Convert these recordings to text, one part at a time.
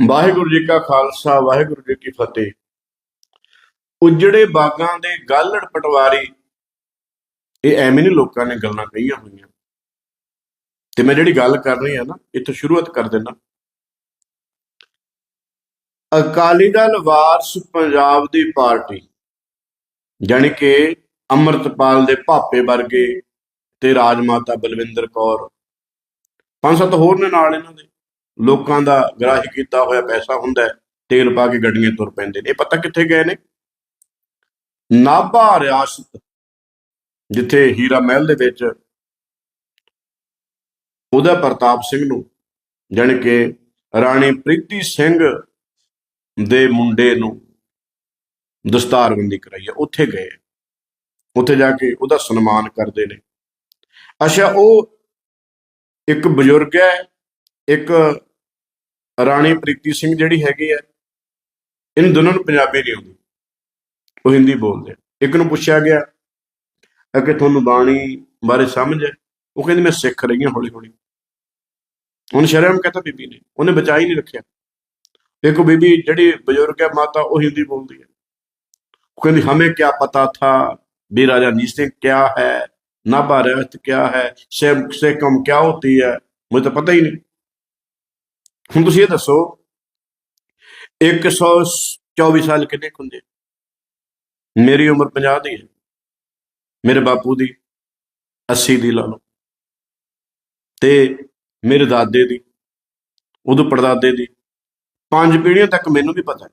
ਵਾਹਿਗੁਰੂ ਜੀ ਕਾ ਖਾਲਸਾ, ਵਾਹਿਗੁਰੂ ਜੀ ਕੀ ਫਤਿਹ। ਉਜੜੇ ਬਾਗਾਂ ਦੇ ਗਾਲੜ ਪਟਵਾਰੀ, ਇਹ ਐਵੇਂ ਨਹੀਂ ਲੋਕਾਂ ਨੇ ਗੱਲਾਂ ਕਹੀਆਂ ਹੋਈਆਂ। ਤੇ ਮੈਂ ਜਿਹੜੀ ਗੱਲ ਕਰ ਰਹੀ ਹਾਂ ਨਾ, ਇੱਥੋਂ ਸ਼ੁਰੂਆਤ ਕਰ ਦੇਣਾ ਅਕਾਲੀ ਦਲ ਵਾਰਸ ਪੰਜਾਬ ਦੀ ਪਾਰਟੀ, ਜਾਣੀ ਕਿ ਅੰਮ੍ਰਿਤਪਾਲ ਦੇ ਭਾਪੇ ਵਰਗੇ ਤੇ ਰਾਜ ਮਾਤਾ ਬਲਵਿੰਦਰ ਕੌਰ। ਪੰਜ ਸੱਤ ਹੋਰ ਨੇ ਨਾਲ ਇਹਨਾਂ ਦੇ। ਲੋਕਾਂ ਦਾ ਗ੍ਰਾਹੀ ਕੀਤਾ ਹੋਇਆ ਪੈਸਾ ਹੁੰਦਾ ਤੇਲ ਪਾ ਕੇ ਗੱਡੀਆਂ ਤੁਰ ਪੈਂਦੇ ਨੇ। ਇਹ ਪਤਾ ਕਿੱਥੇ ਗਏ ਨੇ? ਨਾਭਾ ਰਿਆਸਤ, ਜਿੱਥੇ ਹੀਰਾ ਮਹਿਲ ਦੇ ਵਿੱਚ ਉਹਦਾ ਪ੍ਰਤਾਪ ਸਿੰਘ ਨੂੰ, ਜਾਣੀ ਕਿ ਰਾਣੀ ਪ੍ਰੀਤੀ ਸਿੰਘ ਦੇ ਮੁੰਡੇ ਨੂੰ ਦਸਤਾਰਬੰਦੀ ਕਰਾਈ ਹੈ, ਉੱਥੇ ਗਏ। ਉੱਥੇ ਜਾ ਕੇ ਉਹਦਾ ਸਨਮਾਨ ਕਰਦੇ ਨੇ। ਅੱਛਾ, ਉਹ ਇੱਕ ਬਜ਼ੁਰਗ ਹੈ ਇੱਕ ਰਾਣੀ ਪ੍ਰੀਤੀ ਸਿੰਘ ਜਿਹੜੀ ਹੈਗੀ ਹੈ ਇਹਨਾਂ ਦੋਨਾਂ ਨੂੰ ਪੰਜਾਬੀ ਨਹੀਂ ਆਉਂਦੀ, ਉਹ ਹਿੰਦੀ ਬੋਲਦੇ ਇੱਕ ਨੂੰ ਪੁੱਛਿਆ ਗਿਆ ਕਿ ਤੁਹਾਨੂੰ ਬਾਣੀ ਬਾਰੇ ਸਮਝ ਹੈ? ਉਹ ਕਹਿੰਦੀ, ਮੈਂ ਸਿੱਖ ਰਹੀ ਹਾਂ ਹੌਲੀ ਹੌਲੀ ਹੁਣ ਸ਼ਰਮ ਕਹਤਾ, ਬੀਬੀ ਨੇ। ਉਹਨੇ ਬਚਾ ਹੀ ਨਹੀਂ ਰੱਖਿਆ। ਇੱਕ ਬੀਬੀ, ਜਿਹੜੀ ਬਜ਼ੁਰਗ ਹੈ, ਮਾਤਾ, ਉਹ ਹਿੰਦੀ ਬੋਲਦੀ ਹੈ। ਉਹ ਕਹਿੰਦੀ, ਹਮੇ ਕੀ ਪਤਾ ਥਾ ਵੀ ਰਾਜਾ ਰਣਜੀਤ ਸਿੰਘ ਕਿਆ ਹੈ? ਨਾ ਭਾਰਤ ਕਿਆ ਹੈ? ਸੇਮ ਸੇ ਕਮ ਕੀ ਹੋਤੀ ਹੈ? ਮੈਨੂੰ ਤਾਂ ਪਤਾ ਹੀ ਨਹੀਂ। ਹੁਣ ਤੁਸੀਂ ਇਹ ਦੱਸੋ 124 ਸਾਲ ਕਿੰਨੇ ਕੁ ਹੁੰਦੇ? ਮੇਰੀ ਉਮਰ 50 ਦੀ ਹੈ। ਮੇਰੇ ਬਾਪੂ ਦੀ 80 ਦੀ ਲਾ ਲਓ। ਤੇ ਮੇਰੇ ਦਾਦੇ ਦੀ, ਉਦੋਂ ਪੜਦਾਦੇ ਦੀ, ਪੰਜ ਪੀੜ੍ਹੀਆਂ ਤੱਕ ਮੈਨੂੰ ਵੀ ਪਤਾ ਹੈ।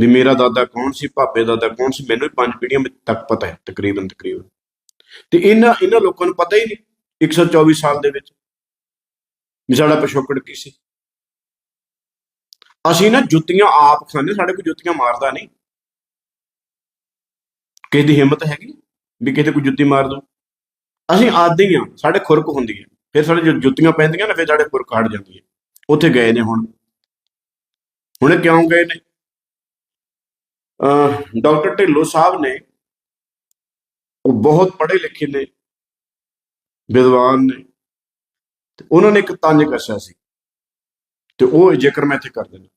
ਵੀ ਮੇਰਾ ਦਾਦਾ ਕੌਣ ਸੀ, ਭਾਪੇ ਦਾਦਾ ਕੌਣ ਸੀ, ਮੈਨੂੰ ਵੀ ਪੰਜ ਪੀੜ੍ਹੀਆਂ ਤੱਕ ਪਤਾ ਹੈ, ਤਕਰੀਬਨ ਤਕਰੀਬਨ। ਤੇ ਇਹਨਾਂ ਇਹਨਾਂ ਲੋਕਾਂ ਨੂੰ ਪਤਾ ਹੀ ਨਹੀਂ 124 ਸਾਲ ਦੇ ਵਿੱਚ। ਵੀ ਸਾਡਾ ਪਿਛੋਕੜ ਕੀ ਸੀ? ਅਸੀਂ ਨਾ ਜੁੱਤੀਆਂ ਆਪ ਖਾਂਦੇ, ਸਾਡੇ ਕੋਈ ਜੁੱਤੀਆਂ ਮਾਰਦਾ ਨਹੀਂ। ਕਿਸੇ ਦੀ ਹਿੰਮਤ ਹੈਗੀ ਵੀ ਕਿਤੇ ਕੋਈ ਜੁੱਤੀ ਮਾਰ ਦੋ ਅਸੀਂ ਆਦੀ ਹਾਂ ਸਾਡੇ ਖੁਰਕ ਹੁੰਦੀ ਹੈ। ਫਿਰ ਸਾਡੇ ਜੋ ਜੁੱਤੀਆਂ ਪੈਂਦੀਆਂ ਨਾ, ਫਿਰ ਸਾਡੇ ਖੁਰਕ ਹਟ ਜਾਂਦੀ ਹੈ। ਉੱਥੇ ਗਏ ਨੇ ਹੁਣ। ਹੁਣੇ ਕਿਉਂ ਗਏ ਨੇ? ਅਹ ਡਾਕਟਰ ਢਿੱਲੋਂ ਸਾਹਿਬ ਨੇ ਉਹ ਬਹੁਤ ਪੜ੍ਹੇ ਲਿਖੇ ਨੇ, ਵਿਦਵਾਨ ਨੇ। ਤੇ ਉਹਨਾਂ ਨੇ ਇੱਕ ਤੰਜ ਕੱਸਿਆ ਸੀ। ਤੇ ਉਹ ਜ਼ਿਕਰ ਮੈਂ ਇੱਥੇ ਕਰ ਦਿੰਦਾ।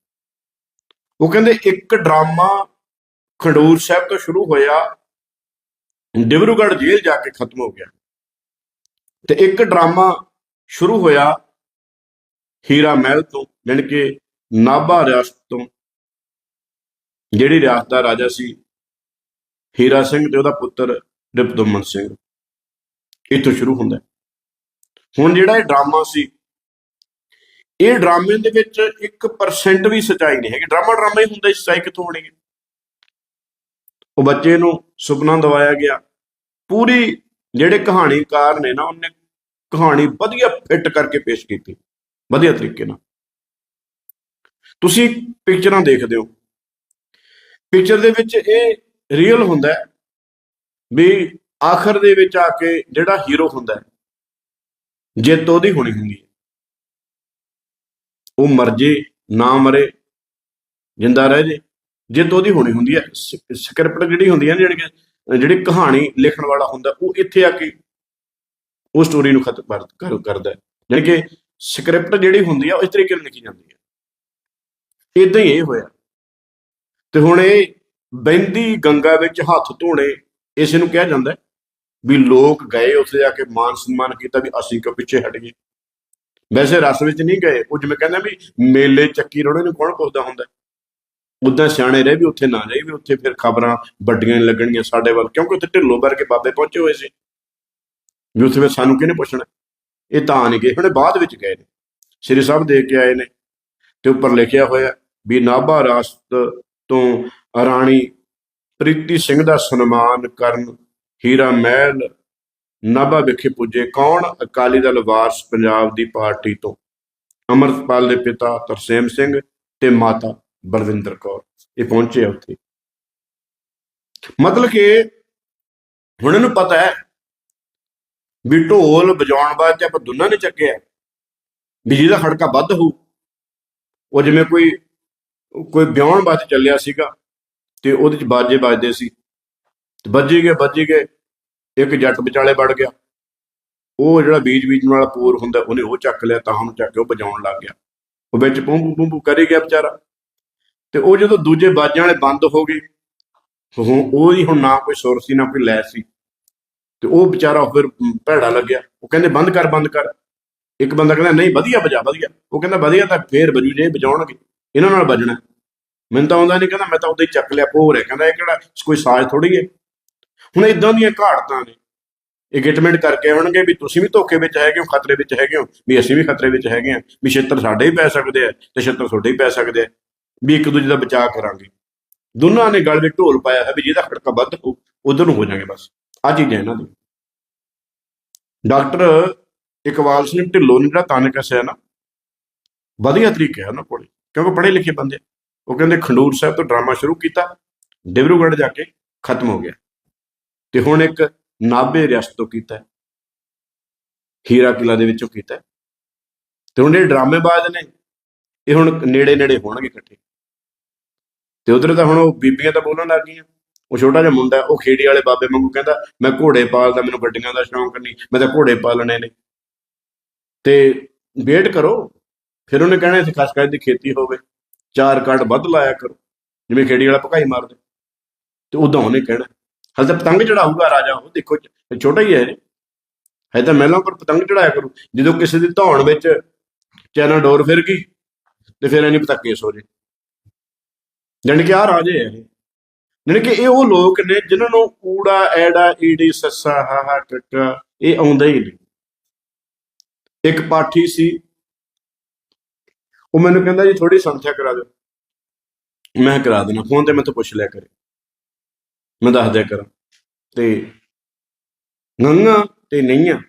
ਉਹ ਕਹਿੰਦੇ ਇੱਕ ਡਰਾਮਾ ਖੰਡੂਰ ਸਾਹਿਬ ਤੋਂ ਸ਼ੁਰੂ ਹੋਇਆ। ਡਿਬਰੂਗੜ੍ਹ ਜੇਲ੍ਹ ਜਾ ਕੇ ਖਤਮ ਹੋ ਗਿਆ। ਤੇ ਇੱਕ ਡਰਾਮਾ ਸ਼ੁਰੂ ਹੋਇਆ ਹੀਰਾ ਮਹਿਲ ਤੋਂ, ਜਾਣੀ ਕਿ ਨਾਭਾ ਰਿਆਸਤ ਤੋਂ। ਜਿਹੜੀ ਰਿਆਸਤ ਦਾ ਰਾਜਾ ਸੀ ਹੀਰਾ ਸਿੰਘ ਤੇ ਉਹਦਾ ਪੁੱਤਰ ਰਿਪਦਮਨ ਸਿੰਘ। ਇੱਥੋਂ ਸ਼ੁਰੂ ਹੁੰਦਾ ਹੈ। ਹੁਣ ਜਿਹੜਾ ਇਹ ਡਰਾਮਾ ਸੀ ਇਹ ਡਰਾਮੇ ਦੇ ਵਿੱਚ 1% ਵੀ ਸਚਾਈ ਨਹੀਂ ਹੈਗੀ। ਡਰਾਮਾ ਡਰਾਮਾ ਹੀ ਹੁੰਦਾ ਸੀ, ਸਚਾਈ ਕਿੱਥੋਂ ਹੋਣੀ ਹੈ? ਉਹ ਬੱਚੇ ਨੂੰ ਸੁਪਨਾ ਦਵਾਇਆ ਗਿਆ। ਪੂਰੀ ਜਿਹੜੇ ਕਹਾਣੀਕਾਰ ਨੇ ਨਾ ਉਹਨੇ ਕਹਾਣੀ ਵਧੀਆ ਫਿੱਟ ਕਰਕੇ ਪੇਸ਼ ਕੀਤੀ। ਵਧੀਆ ਤਰੀਕੇ ਨਾਲ। ਤੁਸੀਂ ਪਿਕਚਰਾਂ ਦੇਖਦੇ ਹੋ। ਪਿਕਚਰ ਦੇ ਵਿੱਚ ਇਹ ਰੀਅਲ ਹੁੰਦਾ ਵੀ ਆਖਰ ਦੇ ਵਿੱਚ ਆ ਕੇ ਜਿਹੜਾ ਹੀਰੋ ਹੁੰਦਾ ਹੈ ਜਿੱਤ ਉਹਦੀ ਹੋਣੀ ਹੁੰਦੀ। ਹੈ ਉਹ ਮਰ ਜੇ ਨਾ ਮਰੇ ਜਿੰਦਾ ਰਹਿ ਜੇ। ਜਿੱਤ ਉਹਦੀ ਹੋਣੀ ਹੁੰਦੀ ਹੈ ਸਕ੍ਰਿਪਟ ਜਿਹੜੀ ਹੁੰਦੀ ਹੈ ਨਾ, ਜਿਹੜੀ ਕਿ- ਜਿਹੜੀ ਕਹਾਣੀ ਲਿਖਣ ਵਾਲਾ ਹੁੰਦਾ ਉਹ ਇੱਥੇ ਆ ਕੇ ਉਹ ਸਟੋਰੀ ਨੂੰ ਖਤਮ ਕਰਦਾ ਹੈ। ਜਾਣੀ ਕਿ ਸਕ੍ਰਿਪਟ ਜਿਹੜੀ ਹੁੰਦੀ ਆ ਉਹ ਇਸ ਤਰੀਕੇ ਨਾਲ ਲਿਖੀ ਜਾਂਦੀ ਹੈ। ਇਦਾਂ ਹੀ ਇਹ ਹੋਇਆ। ਤੇ ਹੁਣ ਇਹ ਬੈਂਦੀ ਗੰਗਾ ਵਿੱਚ ਹੱਥ ਧੋਣੇ ਇਸ ਨੂੰ ਕਿਹਾ ਜਾਂਦਾ ਵੀ ਲੋਕ ਗਏ ਉੱਥੇ ਜਾ ਕੇ ਮਾਨ ਸਨਮਾਨ ਕੀਤਾ ਵੀ ਅਸੀਂ ਕਿਉਂ ਪਿੱਛੇ ਹਟ ਗਏ। ਵੈਸੇ ਰਸ ਵਿੱਚ ਨਹੀਂ ਗਏ, ਉਹ ਜਿਵੇਂ ਕਹਿੰਦੇ ਵੀ ਮੇਲੇ ਚੱਕੀ ਰੋਣੇ ਨੂੰ ਕੌਣ ਪੁੱਛਦਾ ਹੁੰਦਾ? ਉਦਾਂ ਸਿਆਣੇ ਰਹੇ ਵੀ ਉੱਥੇ ਨਾ ਜਾਈ, ਵੀ ਉੱਥੇ ਫਿਰ ਖਬਰਾਂ ਵੱਡੀਆਂ ਨੀ ਲੱਗਣਗੀਆਂ ਸਾਡੇ ਵੱਲ, ਕਿਉਂਕਿ ਉੱਥੇ ਢਿੱਲੋਂ ਕੇ ਬਾਬੇ ਪਹੁੰਚੇ ਹੋਏ ਸੀ। ਵੀ ਉੱਥੇ ਫਿਰ ਸਾਨੂੰ ਕਿਹਨੇ ਪੁੱਛਣਾ? ਇਹ ਤਾਂ ਨਹੀਂ ਗਏ, ਹੁਣੇ ਬਾਅਦ ਵਿੱਚ ਗਏ ਨੇ। ਸ੍ਰੀ ਸਾਹਿਬ ਦੇ ਕੇ ਆਏ ਨੇ ਤੇ ਉੱਪਰ ਲਿਖਿਆ ਹੋਇਆ ਵੀ ਨਾਭਾ ਰਾਸਤ ਤੋਂ ਰਾਣੀ ਪ੍ਰੀਤੀ ਸਿੰਘ ਦਾ ਸਨਮਾਨ ਕਰਨ ਹੀਰਾ ਮਹਿਲ ਨਾਭਾ ਵਿਖੇ ਪੁੱਜੇ। ਕੌਣ? ਅਕਾਲੀ ਦਲ ਵਾਰਸ ਪੰਜਾਬ ਦੀ ਪਾਰਟੀ ਤੋਂ। ਅਮਰਤਪਾਲ ਦੇ ਪਿਤਾ ਤਰਸੇਮ ਸਿੰਘ ਤੇ ਮਾਤਾ ਬਲਵਿੰਦਰ ਕੌਰ। ਇਹ ਪਹੁੰਚੇ ਆ ਉੱਥੇ। ਮਤਲਬ ਕਿ ਹੁਣ ਇਹਨੂੰ ਪਤਾ ਹੈ ਵੀ ਢੋਲ ਵਜਾਉਣ ਵਾਸਤੇ ਆਪਾਂ ਦੋਨਾਂ ਨੇ ਚੱਕਿਆ। ਵੀ ਜਿਹਦਾ ਖੜਕਾ ਵੱਧ ਹੋਊ। ਉਹ ਜਿਵੇਂ ਕੋਈ ਕੋਈ ਵਿਆਹਣ ਵਾਸਤੇ ਚੱਲਿਆ ਸੀਗਾ ਤੇ ਉਹਦੇ ਚ ਬਾਜੇ ਵੱਜਦੇ ਸੀ। ਤੇ ਵੱਜੀ ਗਏ ਵੱਜੀ ਗਏ। ਇੱਕ ਜੱਟ ਵਿਚਾਲੇ ਵੜ ਗਿਆ। ਉਹ ਜਿਹੜਾ ਬੀਜ ਬੀਜਣ ਵਾਲਾ ਪੂਰ ਹੁੰਦਾ, ਉਹਨੇ ਉਹ ਚੱਕ ਲਿਆ, ਤਾਂ ਉਹਨੂੰ ਚੱਕ ਕੇ ਉਹ ਵਜਾਉਣ ਲੱਗ ਗਿਆ। ਉਹ ਵਿੱਚ ਪੂੰਬੂ ਪੂੰਬੂ ਕਰੀ ਗਿਆ ਵਿਚਾਰਾ। ਤੇ ਉਹ ਜਦੋਂ ਦੂਜੇ ਬਾਜਾਂ ਵਾਲੇ ਬੰਦ ਹੋ ਗਏ ਹੁਣ ਉਹਦੀ ਹੁਣ ਨਾ ਕੋਈ ਸੁਰ ਸੀ, ਨਾ ਕੋਈ ਲੈ ਸੀ। ਤੇ ਉਹ ਵਿਚਾਰਾ ਫਿਰ ਭੈੜਾ ਲੱਗਿਆ। ਉਹ ਕਹਿੰਦੇ, ਬੰਦ ਕਰ ਬੰਦ ਕਰ। ਇੱਕ ਬੰਦਾ ਕਹਿੰਦਾ, ਨਹੀਂ, ਵਧੀਆ ਵਜਾ, ਵਧੀਆ। ਉਹ ਕਹਿੰਦਾ, ਵਧੀਆ ਤਾਂ ਫੇਰ ਵਜੂ, ਜੇ ਵਜਾਉਣਗੇ। ਇਹਨਾਂ ਨਾਲ ਵੱਜਣਾ। ਮੈਨੂੰ ਤਾਂ ਆਉਂਦਾ ਨਹੀਂ ਕਹਿੰਦਾ, ਮੈਂ ਤਾਂ ਉਦੋਂ ਹੀ ਚੱਕ ਲਿਆ ਭੋਰ ਹੈ। ਕਹਿੰਦਾ, ਇਹ ਕਿਹੜਾ, ਕੋਈ ਸਾਜ਼ ਥੋੜੀ ਹੈ? ਹੁਣ ਇਦਾਂ ਦੀਆਂ ਘਾੜਤਾਂ ਨੇ। ਇਹ ਗਿਟਮੈਂਟ ਕਰਕੇ ਆਉਣਗੇ ਵੀ ਤੁਸੀਂ ਵੀ ਧੋਖੇ ਵਿੱਚ ਹੈਗੇ ਹੋ, ਖਤਰੇ ਵਿੱਚ ਹੈਗੇ ਹੋ, ਵੀ ਅਸੀਂ ਵੀ ਖਤਰੇ ਵਿੱਚ ਹੈਗੇ ਹਾਂ, ਵੀ ਛੇਤਰ ਸਾਡੇ ਹੀ ਪੈ ਸਕਦੇ ਆ ਤੇ ਛੇਤਰ ਤੁਹਾਡੇ ਹੀ ਪੈ ਸਕਦੇ ਆ, ਵੀ ਇੱਕ ਦੂਜੇ ਦਾ ਬਚਾਅ ਕਰਾਂਗੇ। ਦੋਨਾਂ ਨੇ ਗੱਲ ਵਿੱਚ ਢੋਲ ਪਾਇਆ ਹੈ ਵੀ ਜਿਹਦਾ ਖੜਕਾ ਵੱਧ ਹੋ ਉਧਰ ਨੂੰ ਹੋ ਜਾਾਂਗੇ ਬਸ। ਆ ਚੀਜ਼ਾਂ ਇਹਨਾਂ ਦੀ ਡਾਕਟਰ ਇਕਬਾਲ ਸਿੰਘ ਢਿੱਲੋਂ ਨੇ ਜਿਹੜਾ ਤਨ ਕੱਸਿਆ ਨਾ, ਵਧੀਆ ਤਰੀਕੇ ਹੈ ਉਹਨਾਂ ਕੋਲੇ, ਕਿਉਂਕਿ ਪੜ੍ਹੇ ਲਿਖੇ ਬੰਦੇ ਉਹ ਕਹਿੰਦੇ ਖੰਡੂਰ ਸਾਹਿਬ ਤੋਂ ਡਰਾਮਾ ਸ਼ੁਰੂ ਕੀਤਾ, ਡਿਬਰੂਗੜ੍ਹ ਜਾ ਕੇ ਖਤਮ ਹੋ ਗਿਆ। ਤੇ ਹੁਣ ਇੱਕ ਨਾਭੇ ਰਿਆਸਤ ਤੋਂ ਕੀਤਾ ਹੀਰਾ ਕਿਲਾ ਦੇ ਵਿੱਚੋਂ ਕੀਤਾ ਤੇ ਹੁਣ ਇਹ ਡਰਾਮੇਬਾਜ਼ ਨੇ, ਇਹ ਹੁਣ ਨੇੜੇ ਨੇੜੇ ਹੋਣਗੇ ਇਕੱਠੇ। ਤੇ ਉਧਰ ਤਾਂ ਹੁਣ ਉਹ ਬੀਬੀਆਂ ਤਾਂ ਬੋਲਣ ਲੱਗ ਗਈਆਂ। ਉਹ ਛੋਟਾ ਜਿਹਾ ਮੁੰਡਾ, ਉਹ ਖੇੜੀ ਵਾਲੇ ਬਾਬੇ ਵਾਂਗੂ ਕਹਿੰਦਾ, ਮੈਂ ਘੋੜੇ ਪਾਲਦਾ ਮੈਨੂੰ ਗੱਡੀਆਂ ਦਾ ਸ਼ੌਂਕ ਨਹੀਂ, ਮੈਂ ਤਾਂ ਘੋੜੇ ਪਾਲਣੇ ਨੇ। ਤੇ ਵੇਟ ਕਰੋ, ਫਿਰ ਉਹਨੇ ਕਹਿਣਾ, ਇੱਥੇ ਖਸਖਸ ਦੀ ਖੇਤੀ ਹੋਵੇ, ਚਾਰ ਕੱਟ ਵੱਧ ਲਾਇਆ ਕਰੋ, ਜਿਵੇਂ ਖੇੜੀ ਵਾਲਾ ਭਕਾਈ ਮਾਰਦੇ। ਤੇ ਉਦਾਂ ਉਹਨੇ ਕਹਿਣਾ। ਹਲ ਤਾਂ ਪਤੰਗ ਚੜਾਊਗਾ ਰਾਜਾ ਉਹ ਦੇਖੋ ਛੋਟਾ ਹੀ ਹੈ ਹੈ ਤਾਂ ਮਹਿਲਾਂ ਪਰ ਪਤੰਗ ਚੜਾਇਆ ਕਰੂ। ਜਦੋਂ ਕਿਸੇ ਦੀ ਧੌਣ ਵਿੱਚ ਚੈਨਾ ਡੋਰ ਫਿਰ ਗਈ, ਤੇ ਫਿਰ ਇਹਨੇ ਪਤਾ ਕੇਸ ਹੋ ਜੇ। ਜਾਣੀ ਕਿ ਆ ਰਾਜੇ ਹੈ ਇਹ। ਜਾਣੀ ਕਿ ਇਹ ਉਹ ਲੋਕ ਨੇ ਜਿਨ੍ਹਾਂ ਨੂੰ ਊੜਾ, ਐੜਾ, ਈੜੀ, ਸੱਸਾ, ਹਾਹਾ ਕੱਕਾ ਇਹ ਆਉਂਦਾ ਹੀ ਨਹੀਂ। ਇੱਕ ਪਾਠੀ ਸੀ। ਉਹ ਮੈਨੂੰ ਕਹਿੰਦਾ ਜੀ ਥੋੜੀ ਸੰਥਿਆ ਕਰਾ ਦਿਓ। ਮੈਂ ਕਰਾ ਦੇਣਾ ਫੋਨ ਤੇ ਮੈਂ ਤੋਂ ਪੁੱਛ ਲਿਆ ਕਰੇ। ਮੈਂ ਦੱਸ ਦਿਆ ਕਰਾਂ। ਤੇ ਗੰਗਾ ਤੇ ਨਈਆਂ,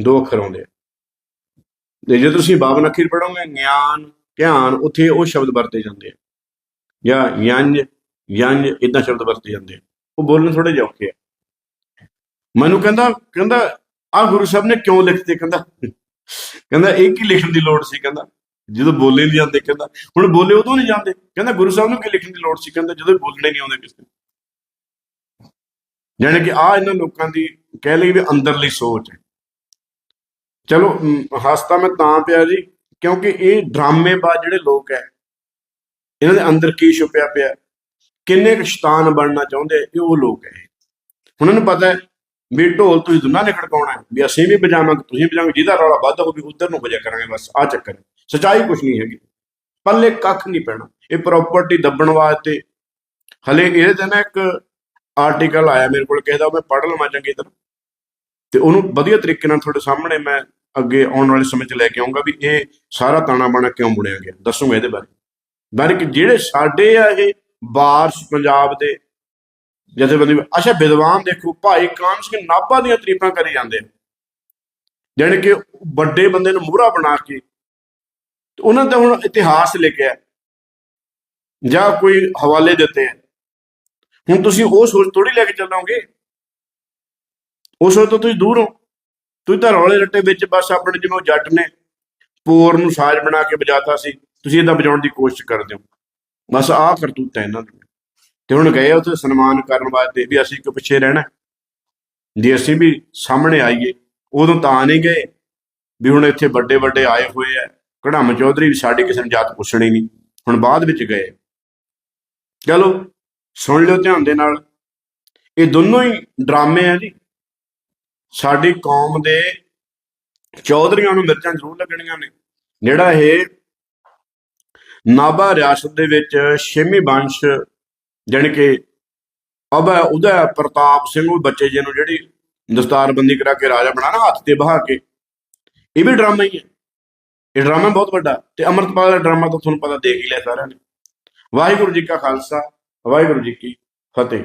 ਦੋ ਅੱਖਰ ਆਉਂਦੇ ਆ। ਤੇ ਜੇ ਤੁਸੀਂ ਬਾਬਨ ਅੱਖਰ ਪੜੋਗੇ ਗਿਆਨ, ਧਿਆਨ, ਉੱਥੇ ਉਹ ਸ਼ਬਦ ਵਰਤੇ ਜਾਂਦੇ ਆ। ਜਾਂ ਯੰਜ ਯੰਜ ਇਦਾਂ ਸ਼ਬਦ ਵਰਤੇ ਜਾਂਦੇ ਆ। ਉਹ ਬੋਲਣ ਥੋੜੇ ਜਿਹੇ ਔਖੇ ਆ। ਮੈਨੂੰ ਕਹਿੰਦਾ ਕਹਿੰਦਾ, ਆ ਗੁਰੂ ਸਾਹਿਬ ਨੇ ਕਿਉਂ ਲਿਖਤੇ? ਕਹਿੰਦਾ ਕਹਿੰਦਾ, ਇਹ ਕੀ ਲਿਖਣ ਦੀ ਲੋੜ ਸੀ? ਕਹਿੰਦਾ, ਜਦੋਂ ਬੋਲੇ ਨਹੀਂ ਜਾਂਦੇ, ਕਹਿੰਦਾ, ਹੁਣ ਬੋਲੇ ਉਦੋਂ ਨਹੀਂ ਜਾਂਦੇ? ਕਹਿੰਦਾ, ਗੁਰੂ ਸਾਹਿਬ ਨੂੰ ਕੀ ਲਿਖਣ ਦੀ ਲੋੜ ਸੀ? ਕਹਿੰਦਾ, ਜਦੋਂ ਬੋਲਣੇ ਨਹੀਂ ਆਉਂਦੇ ਕਿਸੇ ਨੂੰ। ਯਾਨੀ ਕਿ ਆ ਇਹਨਾਂ ਲੋਕਾਂ ਦੀ ਕਹਿ ਲਈ ਵੀ ਅੰਦਰਲੀ ਸੋਚ ਹੈ। ਚਲੋ ਅਮ, ਹੱਸਦਾ ਮੈਂ ਤਾਂ ਪਿਆ ਜੀ ਕਿਉਂਕਿ ਇਹ ਡਰਾਮੇਬਾਜ਼ ਜਿਹੜੇ ਲੋਕ ਹੈ ਇਹਨਾਂ ਦੇ ਅੰਦਰ ਕੀ ਛੁਪਿਆ ਪਿਆ ਕਿੰਨੇ ਕੁ ਸ਼ੈਤਾਨ ਬਣਨਾ ਚਾਹੁੰਦੇ ਇਹ ਉਹ ਲੋਕ ਹੈ। ਉਹਨਾਂ ਨੂੰ ਪਤਾ ਹੈ ਵੀ ਢੋਲ ਤੁਸੀਂ ਦੋਨਾਂ ਨੇ ਖੜਕਾਉਣਾ ਹੈ ਵੀ ਅਸੀਂ ਵੀ ਵਜਾਵਾਂਗੇ ਤੁਸੀਂ ਵਜਾਓਗੇ ਜਿਹਦਾ ਰੌਲਾ ਵੱਧ ਹੋਵੇ ਉਧਰ ਨੂੰ ਵਜਾ ਕਰਾਂਗੇ ਬਸ ਆ ਚੱਕਰ ਹੈ। ਸਚਾਈ ਕੁਝ ਨਹੀਂ ਹੈਗੀ। ਪੱਲੇ ਕੱਖ ਨਹੀਂ ਪੈਣਾ। ਇਹ ਪ੍ਰਾਪਰਟੀ ਦੱਬਣ ਵਾਸਤੇ ਹਲੇ ਇਹਦੇ ਤੇ ਨਾ ਇੱਕ ਆਰਟੀਕਲ ਆਇਆ ਮੇਰੇ ਕੋਲ ਕਿਸੇ ਦਾ ਉਹ ਮੈਂ ਪੜ੍ਹ ਲਵਾਂ ਚੰਗੀ ਤਰ੍ਹਾਂ। ਤੇ ਉਹਨੂੰ ਵਧੀਆ ਤਰੀਕੇ ਨਾਲ ਤੁਹਾਡੇ ਸਾਹਮਣੇ ਮੈਂ ਅੱਗੇ ਆਉਣ ਵਾਲੇ ਸਮੇਂ 'ਚ ਲੈ ਕੇ ਆਉਂਗਾ ਵੀ ਇਹ ਸਾਰਾ ਤਾਣਾ ਬਾਣਾ ਕਿਉਂ ਬੁਣਿਆ ਗਿਆ। ਦੱਸੂਗਾ ਇਹਦੇ ਬਾਰੇ। ਬਾਰੇ ਕਿ ਜਿਹੜੇ ਸਾਡੇ ਆ ਇਹ ਬਾਰਸ ਪੰਜਾਬ ਦੇ ਜਥੇਬੰਦੀ ਅੱਛਾ, ਵਿਦਵਾਨ ਦੇਖੋ, ਭਾਈ ਕਾਨ ਸਿੰਘ ਨਾਭਾ ਦੀਆਂ ਤਰੀਫਾਂ ਕਰੀ ਜਾਂਦੇ ਆ। ਜਾਣੀ ਕਿ ਵੱਡੇ ਬੰਦੇ ਨੂੰ ਮੂਹਰਾ ਬਣਾ ਕੇ ਉਹਨਾਂ ਦਾ ਹੁਣ ਇਤਿਹਾਸ ਲਿਖਿਆ। ਜਾਂ ਕੋਈ ਹਵਾਲੇ ਦਿੱਤੇ ਆ। ਹੁਣ ਤੁਸੀਂ ਉਹ ਸੋਚ ਥੋੜੀ ਲੈ ਕੇ ਚੱਲੋਗੇ। ਉਹ ਸੋਚ ਤੋਂ ਤੁਸੀਂ ਦੂਰ ਹੋ। ਤੁਸੀਂ ਤਾਂ ਰੌਲੇ ਰੱਟੇ ਵਿੱਚ ਬਸ ਆਪਣੇ ਜਿਵੇਂ ਉਹ ਜੱਟ ਨੇ, ਪੋਰ ਨੂੰ ਸਾਜ਼ ਬਣਾ ਕੇ ਵਜਾਤਾ ਸੀ। ਤੁਸੀਂ ਇਦਾਂ ਵਜਾਉਣ ਦੀ ਕੋਸ਼ਿਸ਼ ਕਰਦੇ ਹੋ। ਬਸ ਆਹ ਕਰਤੂਤ ਇਹਨਾਂ ਦੀ ਤੇ ਹੁਣ ਗਏ ਉੱਥੇ ਸਨਮਾਨ ਕਰਨ ਵਾਸਤੇ ਵੀ ਅਸੀਂ ਕਿਉਂ ਪਿੱਛੇ ਰਹਿਣਾ ਜੇ ਅਸੀਂ ਵੀ ਸਾਹਮਣੇ ਆਈਏ, ਉਦੋਂ ਤਾਂ ਨਹੀਂ ਗਏ ਵੀ ਹੁਣ ਇੱਥੇ ਵੱਡੇ ਵੱਡੇ ਆਏ ਹੋਏ ਆ। ਕੜਾਮ ਚੌਧਰੀ ਵੀ ਸਾਡੀ ਕਿਸੇ ਨੂੰ ਜਾਤ ਪੁੱਛਣੀ ਨਹੀਂ। ਹੁਣ ਬਾਅਦ ਵਿੱਚ ਗਏ। ਚਲੋ ਸੁਣ ਲਿਓ ਧਿਆਨ ਦੇ ਨਾਲ। ਇਹ ਦੋਨੋਂ ਹੀ ਡਰਾਮੇ ਆ ਜੀ। ਸਾਡੀ ਕੌਮ ਦੇ ਚੌਧਰੀਆਂ ਨੂੰ ਮਿਰਚਾਂ ਜ਼ਰੂਰ ਲੱਗਣੀਆਂ ਨੇ। ਜਿਹੜਾ ਇਹ ਨਾਭਾ ਰਿਆਸਤ ਦੇ ਵਿੱਚ ਛੇਵੀਂ ਵੰਸ਼ ਜਾਣੀ ਕਿ ਅਬਾ ਉਹਦਾ ਪ੍ਰਤਾਪ ਸਿੰਘ, ਉਹ ਬੱਚੇ ਜੀ ਨੂੰ ਜਿਹੜੀ ਦਸਤਾਰਬੰਦੀ ਕਰਾ ਕੇ ਰਾਜਾ ਬਣਾਣਾ ਹੱਥ ਤੇ ਬਹਾ ਕੇ। ਇਹ ਵੀ ਡਰਾਮਾ ਹੀ ਹੈ। ਇਹ ਡਰਾਮਾ ਬਹੁਤ ਵੱਡਾ ਤੇ ਅਮਰਤਪਾਲ ਦਾ ਡਰਾਮਾ ਤਾਂ ਤੁਹਾਨੂੰ ਪਤਾ ਦੇਖ ਹੀ ਲਿਆ ਸਾਰਿਆਂ ਨੇ। ਵਾਹਿਗੁਰੂ ਜੀ ਕਾ ਖਾਲਸਾ। ਵਾਹਿਗੁਰੂ ਜੀ ਕੀ ਫਤਿਹ।